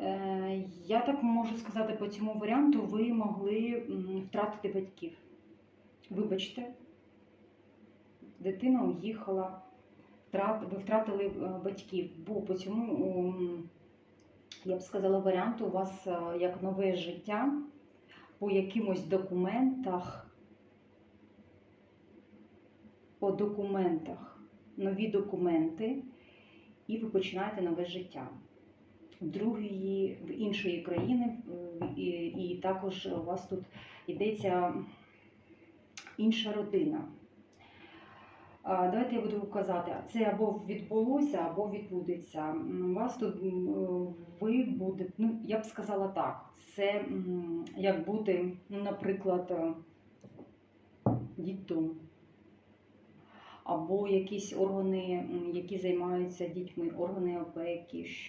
Е, Я так можу сказати, по цьому варіанту ви могли втратити батьків. Вибачте, дитина уїхала, ви втратили е, батьків, бо по цьому, я б сказала, варіанту у вас е, як нове життя по якимось документах, по документах, нові документи, і ви починаєте нове життя другої, в іншої країни, і, і також у вас тут йдеться інша родина. Давайте я буду казати, це або відбулося, або відбудеться. У вас тут ви будете, ну я б сказала так, це як бути, ну, наприклад, дітдом. Або якісь органи, які займаються дітьми, органи опеки,